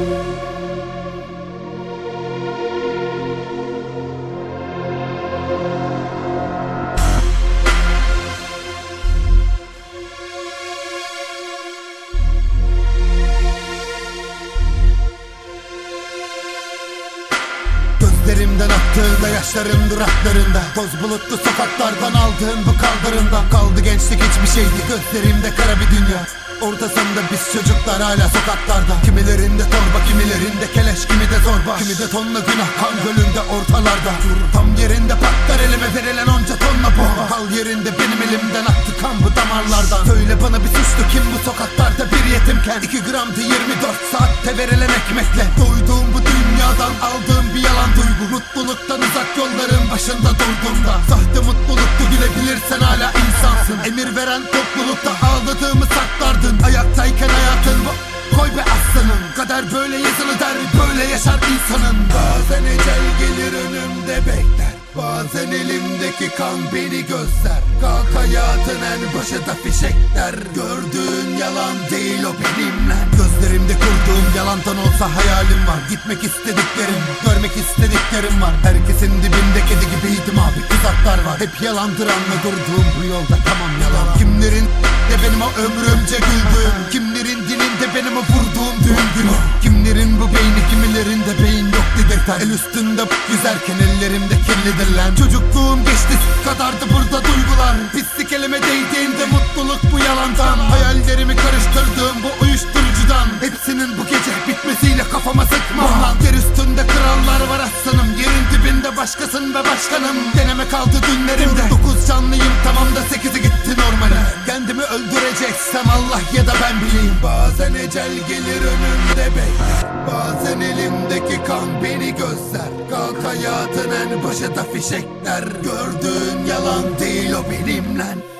Gözlerimden attığında yaşlarım duraklarında. Toz bulutlu sokaklardan aldığın bu kaldırımdan. Kaldı gençlik hiçbir şeydi gözlerimde kara bir dünya. Ortasında biz çocuklar hala sokaklarda. Kimilerinde torba kimilerinde keleş kimi de zorba. Kimi de tonla günah kan gölünde ortalarda. Dur tam yerinde patlar elime verilen onca tonla bomba Kal yerinde benim elimden aktı kan bu damarlardan. Söyle bana bir suçlu kim bu sokaklarda bir yetimken? 2 gramdı 24 saatte verilen ekmekle. Doyduğum bu dünyadan aldığım bir yalan duygu. Mutluluktan uzak yolların başında durduğumda. Sahte Emir veren toplulukta ağladığımı saklardın. Ayaktayken hayatın bu Koy be aslanım. Kader böyle yazılı der böyle yaşar insanın Bazen ecel gelir önümde bekler. Bazen elimdeki kan beni gözler. Kalk hayatın en başında fişekler. Gördüğün yalan değil o benimle. Gözlerimde kurduğum yalandan olsa hayalim var. Gitmek istediklerim, görmek istediklerim var. Herkesin dibinde kedi tuzaklar var. Hep yalandır anla durduğum bu yolda tamam yalan. Kimlerin de benim o ömrümce güldüğüm Kimlerin dilinde benim o vurduğum düğün günü Kimlerin bu beyni kimilerin de beyin yok dedirten El üstünde yüzerken ellerimde kirlidir lan Çocukluğum geçti kadardı burada duygular. Pislik elime değdiğinde mutluluk bu yalandan. Hayallerimi başkasın ve başkanım. Deneme kaldı dünlerimde. Dokuz canlıyım tamam da sekizi gitti normale. Kendimi öldüreceksem Allah ya da ben bileyim. Bazen ecel gelir önümde bekler Bazen elimdeki kan beni gözler. Kalk hayatın en başında fişekler. Gördüğün yalan değil o benimle